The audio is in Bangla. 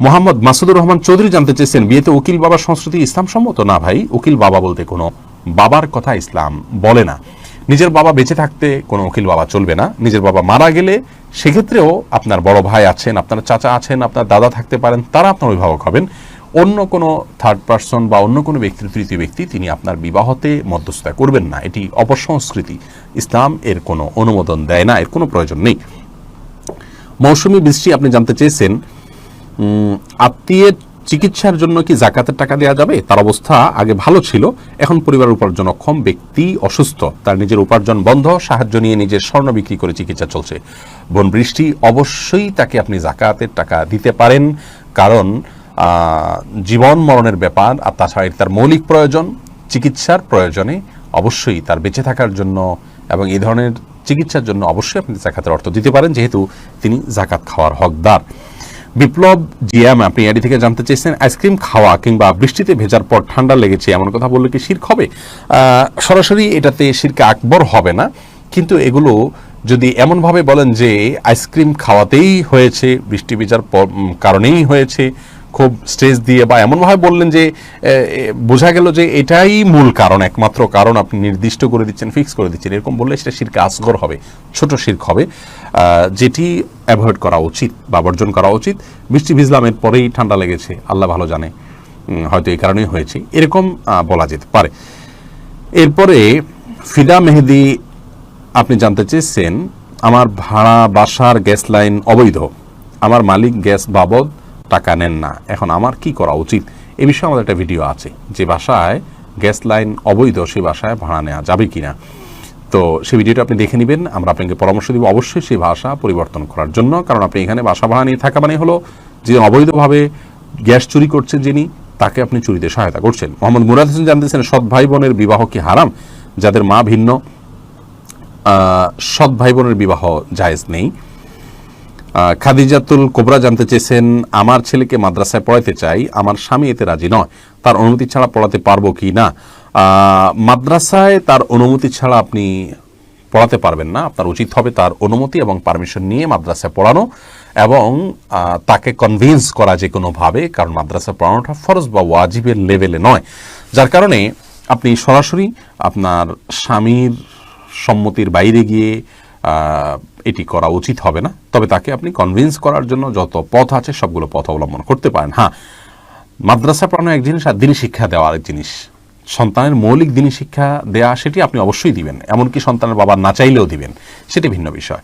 মোহাম্মদ মাসুদুর রহমান চৌধুরী জানতে চেয়েছেন, বিয়েতে উকিল বাবার সংস্কৃতি ইসলাম সম্মত? না ভাই, উকিল বাবা বলতে কোনো। বাবার কথা ইসলাম বলে না। নিজের বাবা বেঁচে থাকতে কোনো উকিল বাবা চলবে না। নিজের বাবা মারা গেলে সেক্ষেত্রেও আপনার বড় ভাই আছেন, আপনার চাচা আছেন, আপনার দাদা থাকতে পারেন, তারা আপনার অভিভাবক হবেন। অন্য কোনো থার্ড পার্সন বা অন্য কোনো ব্যক্তি, তৃতীয় ব্যক্তি তিনি আপনার বিবাহতে মধ্যস্থতা করবেন না। এটি অপসংস্কৃতি। ইসলাম এর কোনো অনুমোদন দেয় না, এর কোনো প্রয়োজন নেই। মৌসুমী বৃষ্টি আপনি জানতে চেয়েছেন আত্মীয়ের চিকিৎসার জন্য কি জাকাতের টাকা দেওয়া যাবে? তার অবস্থা আগে ভালো ছিল, এখন পরিবার উপার্জন অক্ষম ব্যক্তি অসুস্থ, তার নিজের উপার্জন বন্ধ, সাহায্য নিয়ে নিজের স্বর্ণ বিক্রি করে চিকিৎসা চলছে। বোন বৃষ্টি, অবশ্যই তাকে আপনি জাকাতের টাকা দিতে পারেন, কারণ জীবন মরণের ব্যাপার, আর তাছাড়া তার মৌলিক প্রয়োজন, চিকিৎসার প্রয়োজনে অবশ্যই তার বেঁচে থাকার জন্য এবং এই ধরনের চিকিৎসার জন্য অবশ্যই আপনি জাকাতের অর্থ দিতে পারেন, যেহেতু তিনি জাকাত খাওয়ার হকদার। বিপ্লব জিয়াম আপনি এডি থেকে জানতে চেয়েছেন, আইসক্রিম খাওয়া কিংবা বৃষ্টিতে ভেজার পর ঠান্ডা লেগেছে এমন কথা বললে কি শির্ক হবে? সরাসরি এটাতে শিরকে আকবর হবে না, কিন্তু এগুলো যদি এমনভাবে বলেন যে আইসক্রিম খাওয়াতেই হয়েছে, বৃষ্টি ভেজার কারণেই হয়েছে খুব স্টেজ দিয়ে বা এমনভাবে বললেন যে বোঝা গেল যে এটাই মূল কারণ, একমাত্র কারণ আপনি নির্দিষ্ট করে দিচ্ছেন, ফিক্স করে দিচ্ছেন। এরকম বললে সেটা শিরকে আসগর হবে, ছোট শির্ক হবে যেটি অ্যাভয়েড করা উচিত বা বর্জন করা উচিত। বৃষ্টি ভিজলাম এর পরেই ঠান্ডা লেগেছে, আল্লাহ ভালো জানে হয়তো এই কারণেই হয়েছে। এরকম বলা যেতে পারে। এরপরে ফিদা মেহেদি আপনি জানতে চেয়েছেন, আমার ভাড়া বাসার গ্যাস লাইন অবৈধ। আমার মালিক গ্যাস বাবদ টাকা নেন না। এখন আমার কি করা উচিত? এ বিষয়ে আমাদের একটা ভিডিও আছে। যে বাসায় গ্যাস লাইন অবৈধ সেই বাসায় ভাড়া নেওয়া যাবে কিনা। তো সেই ভিডিওটা আপনি দেখে নেবেন। আমরা আপনাকে পরামর্শ দিব অবশ্যই সেই ভাষা পরিবর্তন করার জন্য। কারণ আপনি এখানে বাসা ভাড়া নিয়ে থাকা মানে হলো যে অবৈধভাবে গ্যাস চুরি করছেন যিনি, তাকে আপনি চুরিতে সহায়তা করছেন। মোহাম্মদ মুরাদ হোসেন জানতেছেন সৎ ভাই বোনের বিবাহ কি হারাম? যাদের মা ভিন্ন সৎ ভাই বোনের বিবাহ জায়েজ নেই। খাদিজাতুল কোবরা জানতে চেয়েছেন, আমার ছেলেকে মাদ্রাসায় পড়াতে চাই, আমার স্বামী এতে রাজি নয়। তার অনুমতি ছাড়া পড়াতে পারব কি না? মাদ্রাসায় তার অনুমতি ছাড়া আপনি পড়াতে পারবেন না। আপনার উচিত হবে তার অনুমতি এবং পারমিশন নিয়ে মাদ্রাসায় পড়ানো এবং তাকে কনভিন্স করা যে কোনোভাবে কারণ মাদ্রাসায় পড়ানোটা ফরজ বা ওয়াজিবের লেভেলে নয়। যার কারণে আপনি সরাসরি আপনার স্বামীর সম্মতির বাইরে গিয়ে এটি করা উচিত হবে না। তবে তাকে আপনি কনভিন্স করার জন্য যত পথ আছে সবগুলো পথ অবলম্বন করতে পারেন। হ্যাঁ মাদ্রাসা পড়ানো এক জিনিস আর দিনী শিক্ষা দেওয়া আরেক জিনিস। সন্তানের মৌলিক দিনী শিক্ষা দেয়া সেটি আপনি অবশ্যই দিবেন, এমনকি সন্তানের বাবা না চাইলেও দিবেন, সেটি ভিন্ন বিষয়।